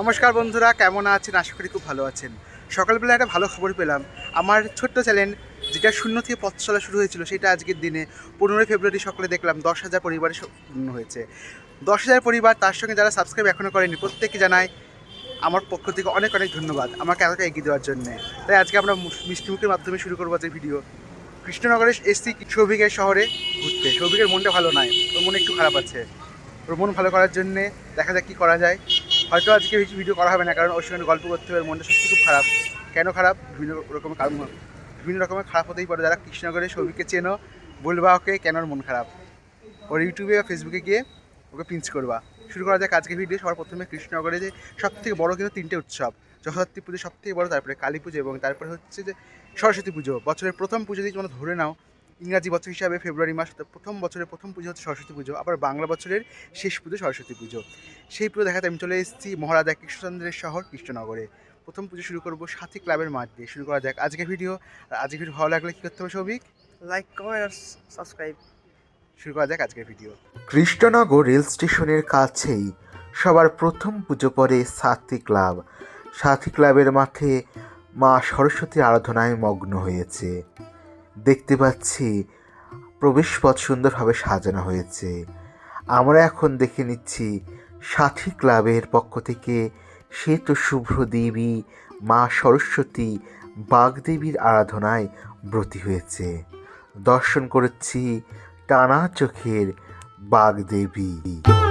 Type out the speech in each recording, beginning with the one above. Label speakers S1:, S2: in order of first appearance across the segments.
S1: নমস্কার বন্ধুরা, কেমন আছেন? আশা করি খুব ভালো আছেন। সকালবেলা একটা ভালো খবর পেলাম। আমার ছোট্ট চ্যানেল যেটা শূন্য থেকে পথ চলা শুরু হয়েছিল, সেটা আজকের দিনে পনেরোই ফেব্রুয়ারি সকালে দেখলাম, দশ হাজার পরিবারে হয়েছে। দশ হাজার পরিবার, তার সঙ্গে যারা সাবস্ক্রাইব এখনও করেনি প্রত্যেকে জানায় আমার পক্ষ থেকে অনেক অনেক ধন্যবাদ আমাকে এতটা এগিয়ে দেওয়ার জন্য। তাই আজকে আমরা মিষ্টিমুখের মাধ্যমে শুরু করব আজকের ভিডিও কৃষ্ণনগরে এসছি সৌভিকের শহরে ঘুরতে। সৌভিকের মনটা ভালো নয় ওর মন একটু খারাপ আছে। ওর মন ভালো করার জন্যে দেখা যাক কী করা যায়। হয়তো আজকে ভিডিও করা হবে না, কারণ ওর সঙ্গে গল্প করতে হবে মনটা সত্যি খুব খারাপ। কেন খারাপ? বিভিন্ন রকমের কারণ বিভিন্ন রকমের খারাপ হতেই পারে। যারা কৃষ্ণনগরে সৌভিককে চেনো, বলবা ওকে, কেন মন খারাপ? ওর ইউটিউবে বা ফেসবুকে গিয়ে ওকে পিঞ্চ করবা। শুরু করা যাক আজকে ভিডিও সবার প্রথমে কৃষ্ণনগরে যে সব থেকে বড়ো কিন্তু তিনটে উৎসব। জগদ্ধাত্রী পুজো সব থেকে বড়ো, তারপরে কালী পুজো এবং তারপরে হচ্ছে যে সরস্বতী পুজো। বছরের প্রথম পুজো দিয়ে তোমরা ধরে নাও ইংরাজি বছর হিসাবে ফেব্রুয়ারি মাস তো প্রথম বছরের প্রথম পুজো হচ্ছে সরস্বতী পুজো আবার বাংলা বছরের শেষ পুজো সরস্বতী পুজো। সেই পুজো দেখাতে আমি চলে এসেছি মহারাজা কৃষ্ণচন্দ্রের শহর কৃষ্ণনগরে। প্রথম পুজো শুরু করব সাথী ক্লাবের মাঠ দিয়ে। শুরু করা যাক আজকের ভিডিও। আর আজকের ভিডিও ভালো লাগলে কী করতে হবে সৌভিক?
S2: লাইক কমেন্ট আর সাবস্ক্রাইব
S1: শুরু করা যাক আজকের ভিডিও।
S3: কৃষ্ণনগর রেল স্টেশনের কাছেই সবার প্রথম পুজো পড়ে সাথী ক্লাব। সাথী ক্লাবের মাঠে মা সরস্বতীর আরাধনায় মগ্ন হয়েছে। দেখতে পাচ্ছি প্রবেশপথ সুন্দরভাবে সাজানো হয়েছে। আমরা এখন দেখে নিচ্ছি সাথী ক্লাবের পক্ষ থেকে শ্বেত শুভ্র দেবী, মা সরস্বতী, বাগদেবীর আরাধনায় ব্রতী হয়েছে। দর্শন করেছি টানা চোখের বাগদেবী।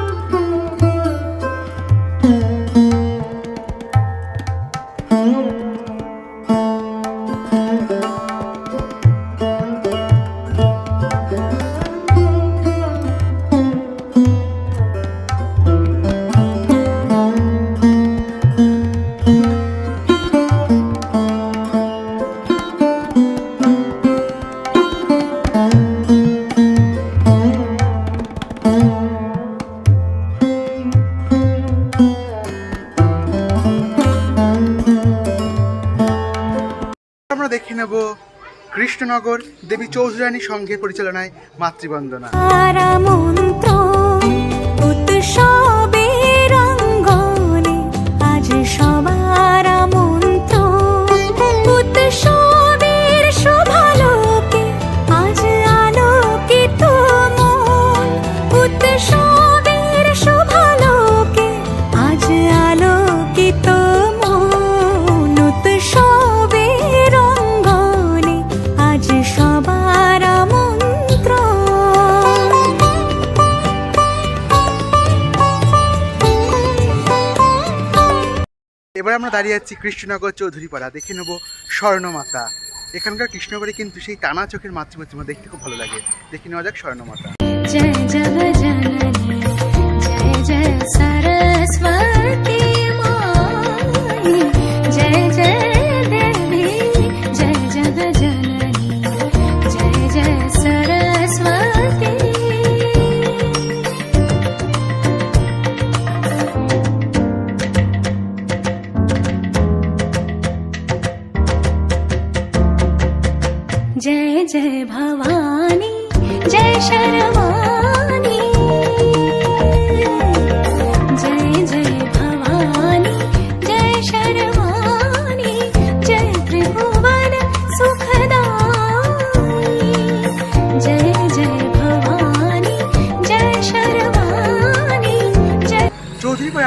S1: কৃষ্ণনগর দেবী চৌধুরানী সংঘের পরিচালনায় মাতৃবন্দনা। এবার আমরা দাঁড়িয়ে আছি কৃষ্ণনগর চৌধুরীপাড়া। দেখে নেব স্বর্ণমাতা। এখানকার কৃষ্ণনগরে কিন্তু সেই টানা চোখের মাতৃমা দেখতে খুব ভালো লাগে। দেখে নেওয়া যাক স্বর্ণমাতা।
S4: জয় জয় জয় জয়
S1: সরস্বতী।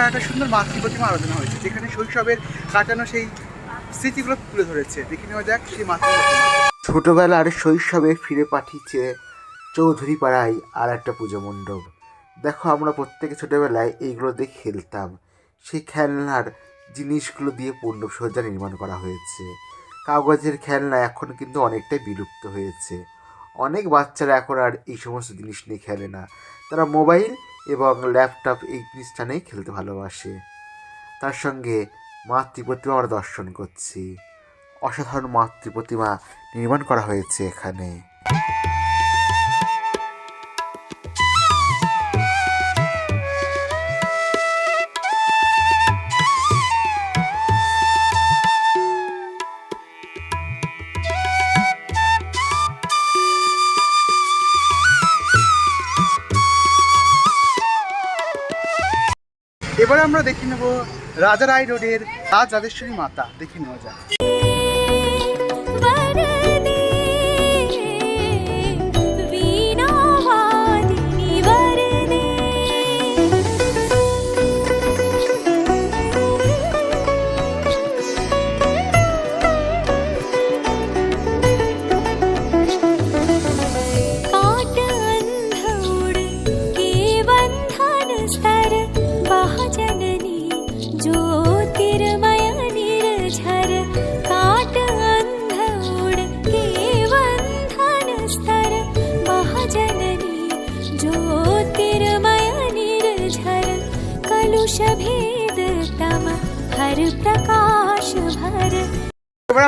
S1: একটা সুন্দর মাতৃপ্রতিমা আলোচনা হয়েছে, যেখানে শৈশবের কাটানো সেই স্মৃতিগুলো তুলে ধরেছে। দেখে নেওয়া যাক সেই মাতৃপ্রতিমা
S3: ছোটবেলার শৈশবে ফিরে পাঠিয়েছে চৌধুরী পাড়ায় আর একটা পুজো মণ্ডপ। দেখো, আমরা প্রত্যেকে ছোটবেলায় এইগুলো দিয়ে খেলতাম। সেই খেলনার জিনিসগুলো দিয়ে মণ্ডপ সজ্জা নির্মাণ করা হয়েছে। কাগজের খেলনা এখন কিন্তু অনেকটাই বিলুপ্ত হয়েছে। অনেক বাচ্চারা এখন আর এই সমস্ত জিনিস নিয়ে খেলে না। তারা মোবাইল এবং ল্যাপটপ এই নিয়ে খেলতে ভালোবাসে। তার সঙ্গে মাতৃ প্রতিমা আমরা দর্শন করছি। অসাধারণ মাতৃ প্রতিমা নির্মাণ করা হয়েছে এখানে।
S1: এবার আমরা দেখে নেব রাজারাই রোডের রাজ রাজেশ্বরী মাতা দেখে নেওয়া যায়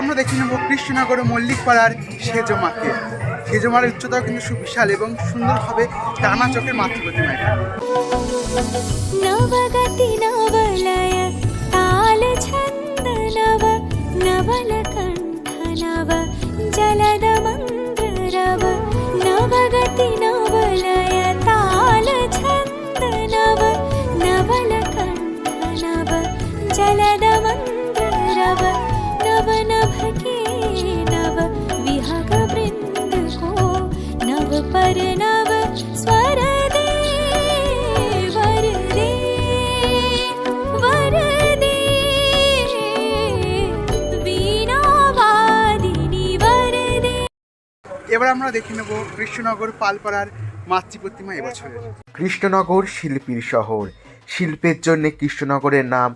S1: আমরা দেখে নেব কৃষ্ণনগর মল্লিকপাড়ার সেজমাকে। সেজমার উচ্চতাও কিন্তু সুবিশাল এবং সুন্দরভাবে টানা চোখের মাতৃপ্রতিমা এখানে
S4: নবগতি নবলয়া
S1: এবার আমরা দেখে নেব কৃষ্ণনগর পালপাড়ার মাতৃ প্রতিমা এবছরের।
S3: কৃষ্ণনগর শিল্পীর শহর। শিল্পের জন্য কৃষ্ণনগরের নাম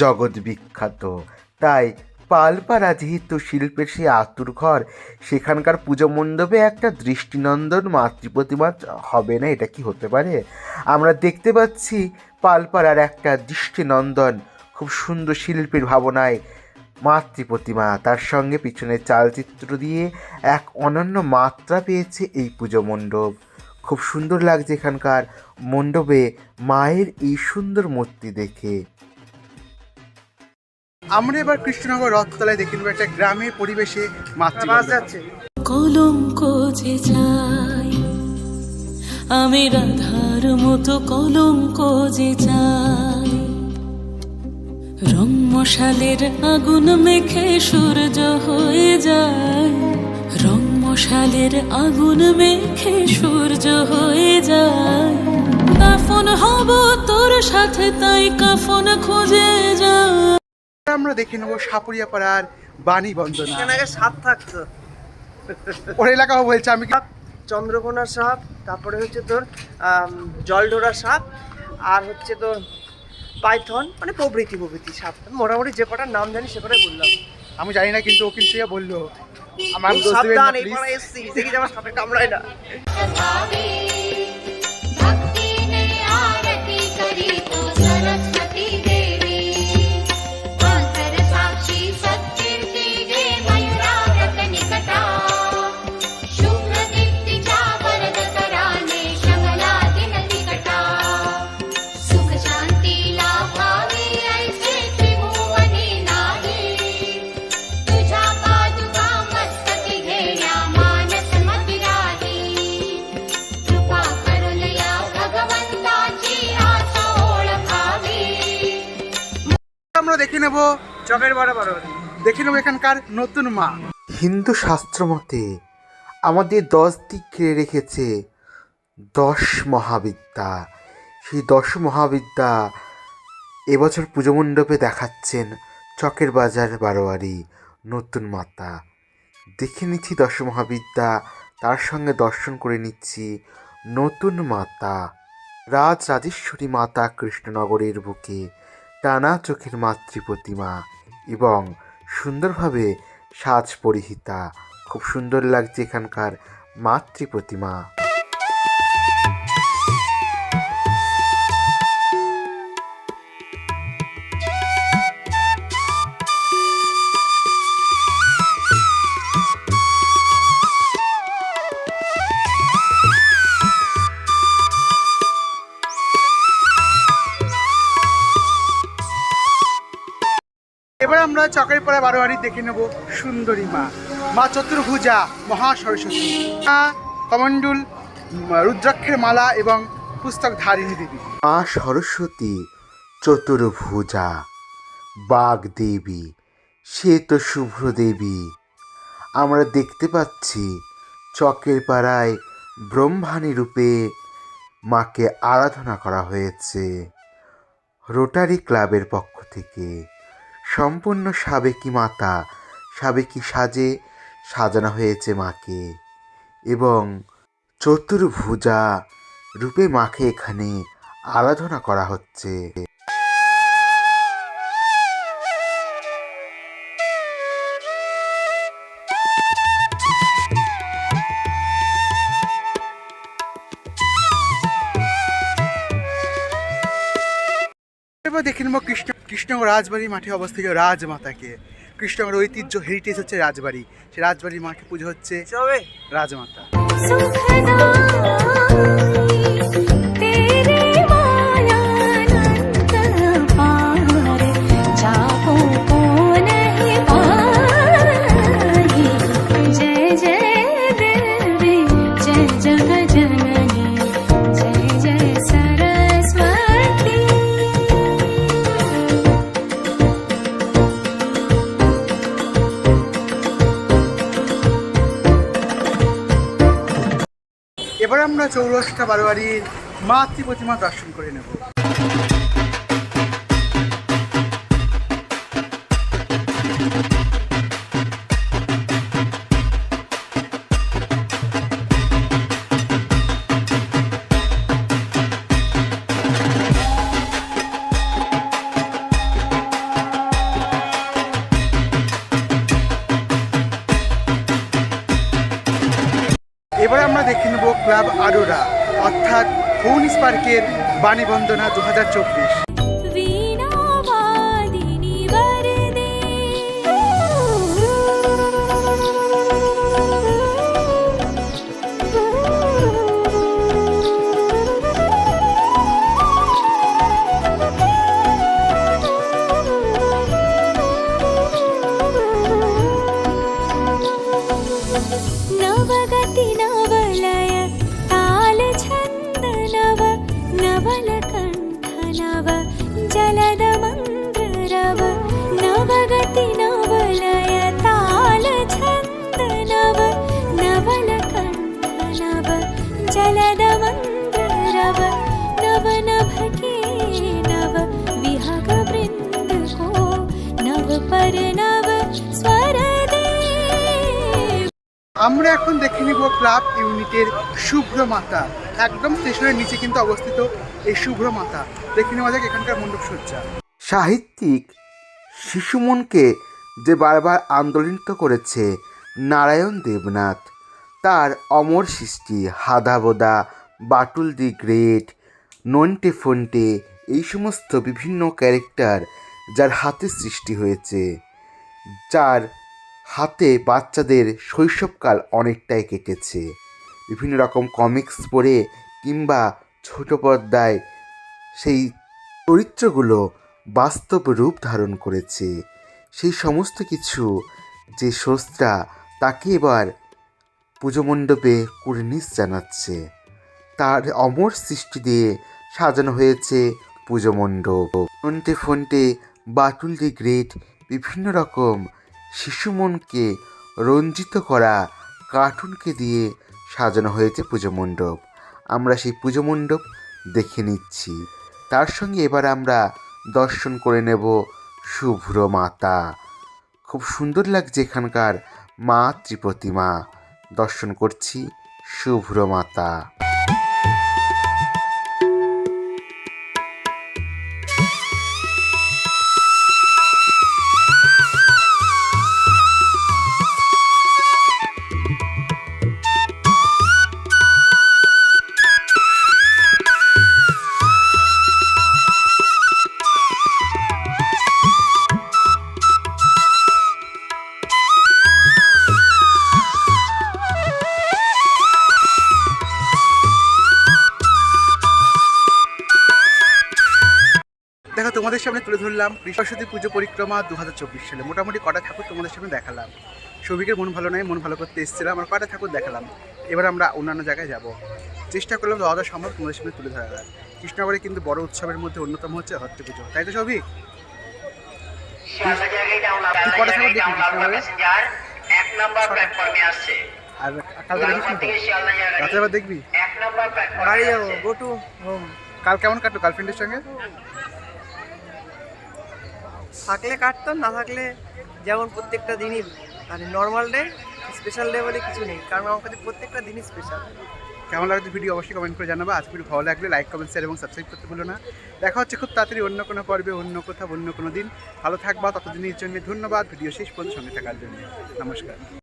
S3: জগৎ বিখ্যাত। তাই পালপাড়া যেহেতু শিল্পের সেই আতুর ঘর, সেখানকার পুজো মণ্ডপে একটা দৃষ্টিনন্দন মাতৃ প্রতিমা হবে না, এটা কি হতে পারে? আমরা দেখতে পাচ্ছি পালপাড়ার একটা দৃষ্টিনন্দন খুব সুন্দর শিল্পীর ভাবনায় মাতৃ প্রতিমা তার সঙ্গে পিছনে চালচিত্র দিয়ে এক অনন্য মাত্রা পেয়েছে এই পুজো মণ্ডপ। খুব সুন্দর লাগছে এখানকার মণ্ডপে মায়ের এই সুন্দর মূর্তি দেখে।
S1: আমরা এবার কৃষ্ণনগর রথতলায় দেখে নেব একটা গ্রামের পরিবেশে
S2: যাচ্ছে
S5: কলঙ্ক যে চাই আমি রাধার মতো কলঙ্ক যে চাই। রং মশালের আগুন মেখে সূর্য হয়ে যায়। রং মশালের আগুন মেখে সূর্য হয়ে যায়। কাফন হব তোর সাথে তাই কাফন খুঁজে যায়
S1: আমরা দেখে নেব সাপুরিয়া পাড়ার বাণী বন্দনা।
S2: এখানে আগে সাপ থাকতো।
S1: ওর এলাকাও বলছে আমি
S2: চন্দ্রকোনা সাপ তারপরে হচ্ছে তোর জলডোরা সাপ আর হচ্ছে তোর পাইথন মানে প্রভৃতি প্রভৃতি সাপ। আমি মোটামুটি যে কটার নাম জানি সে কটাই বললাম।
S1: আমি জানি না কিন্তু ও কিন্তু ইয়া বলল। আমার
S2: সাবধান এই
S1: পাড়া
S2: পাড়ায় এসছি দেখি যে আমার সাপে কামড়ায় না।
S1: নেব,
S2: চকের বড়
S1: দেখে নেব এখানকার নতুন মা।
S3: হিন্দু শাস্ত্র মতে, আমাদের দশ দিক রেখেছে দশ মহাবিদ্যা। সেই দশ মহাবিদ্যা এবছর পুজো মণ্ডপে দেখাচ্ছেন চকের বাজার বারোয়ারি নতুন মাতা। দেখে নিচ্ছি দশ মহাবিদ্যা, তার সঙ্গে দর্শন করে নিচ্ছি নতুন মাতা। রাজ রাজেশ্বরী মাতা কৃষ্ণনগরের বুকে। টানা চোখের মাতৃ প্রতিমা এবং সুন্দরভাবে সাজ পরিহিতা। খুব সুন্দর লাগছে এখানকার মাতৃ প্রতিমা।
S1: আমরা চকের পাড়া বারোয়ারি দেখে নেব সুন্দরী মা। মা চতুর্ভুজা মহা সরস্বতী। মা কমণ্ডুল রুদ্রাক্ষের মালা এবং পুস্তক ধারিণী দেবী।
S3: মা সরস্বতী চতুর্ভুজা, বাঘ দেবী, সে তো শুভ্র দেবী। আমরা দেখতে পাচ্ছি চকের পাড়ায় ব্রহ্মাণী রূপে মাকে আরাধনা করা হয়েছে রোটারি ক্লাবের পক্ষ থেকে। সম্পূর্ণ সাবেকি মাতা সাবেকি সাজে, সাজানো হয়েছে মাকে। এবং চতুর্ভুজা রূপে মাকে এখানে আরাধনা করা হচ্ছে।
S1: এবার দেখে নেব কৃষ্ণ কৃষ্ণগড় রাজবাড়ি মাঠে অবস্থিত রাজমাতাকে। কৃষ্ণনগর ঐতিহ্য হেরিটেজ হচ্ছে রাজবাড়ি। সে রাজবাড়ির মাঠে পুজো হচ্ছে রাজমাতা। আমরা চৌরাস্তা বারোয়ারির মাতৃ প্রতিমা দর্শন করে নেব। পার্কের বাণী বন্দনা দু হাজার চব্বিশ। আমরা এখন দেখে নিব ক্লাব ইউনিটের শুভ্র মাতা। একদম স্টেশনের নিচে কিন্তু অবস্থিত এই শুভ্র মাতা। দেখে নেওয়া যাক এখানকার মণ্ডপ সজ্জা।
S3: সাহিত্যিক শিশুমনকে যে বারবার আন্দোলিত করেছে নারায়ণ দেবনাথ, তার অমর সৃষ্টি হাদাবোদা, বাটুল দি গ্রেট, নন্টে ফন্টে, এই সমস্ত বিভিন্ন ক্যারেক্টার যার হাতে সৃষ্টি হয়েছে, যার হাতে বাচ্চাদের শৈশবকাল অনেকটাই কেটেছে। বিভিন্ন রকম কমিক্স পড়ে কিংবা ছোট পর্দায় সেই চরিত্রগুলো বাস্তব রূপ ধারণ করেছে। সেই সমস্ত কিছু যে স্রষ্টা তাকে এবার পুজো মণ্ডপে কুর্নিশ জানাচ্ছে। তার অমর সৃষ্টি দিয়ে সাজানো হয়েছে পুজো মণ্ডপ ফন্টে ফন্টে বাটুল দি গ্রেট বিভিন্ন রকম শিশু মনকে রঞ্জিত করা কার্টুনকে দিয়ে সাজানো হয়েছে পুজো মণ্ডপ। আমরা সেই পুজো মণ্ডপ দেখে নিচ্ছি। তার সঙ্গে এবার আমরা দর্শন করে নেব শুভ্র মাতা। খুব সুন্দর লাগছে এখানকার মা ত্রিপ্রতিমা। দর্শন করছি শুভ্র মাতা।
S1: তোমাদের সামনে তুলে ধরলাম সরস্বতী পুজো পরিক্রমা দু হাজার চব্বিশ সালে। মোটামুটি কটা ঠাকুর তোমাদের সামনে দেখালাম। সৌভিকের মন ভালো নয় মন ভালো করতে এসেছিলাম আর কটা ঠাকুর দেখালাম। এবার আমরা অন্যান্য জায়গায় যাব। চেষ্টা করলাম যতটা সম্ভব তোমাদের সামনে তুলে ধরার। কৃষ্ণনগরে কিন্তু বড় উৎসবের মধ্যে অন্যতম হচ্ছে হট্ট পুজো। তাই তো সৌভিক? কটা কৃষ্ণনগরে?
S6: আসছে।
S1: আর কালকে দেখিস নি রাতের আবার দেখবি?
S7: বাড়ি যাব গো টু হোম
S1: কাল কেমন কাটলো গার্লফ্রেন্ডের সঙ্গে?
S7: থাকলে কাটতাম না থাকলে যেমন প্রত্যেকটা দিনই মানে নর্মাল ডে স্পেশাল ডে বলে কিছু নেই, কারণ আমার কাছে প্রত্যেকটা দিনই স্পেশাল
S1: কেমন লাগছে ভিডিও অবশ্যই কমেন্ট করে জানাব। আজকে ভিডিও ভালো লাগলে লাইক কমেন্ট শেয়ার এবং সাবস্ক্রাইব করতে ভুলো না। দেখা হচ্ছে খুব তাড়াতাড়ি অন্য কোনো পর্বে, অন্য কোথাও, অন্য কোনো দিন। ভালো থাকবা, ততদিনের জন্য ধন্যবাদ। ভিডিও শেষ পর্যন্ত সঙ্গে থাকার জন্য। নমস্কার।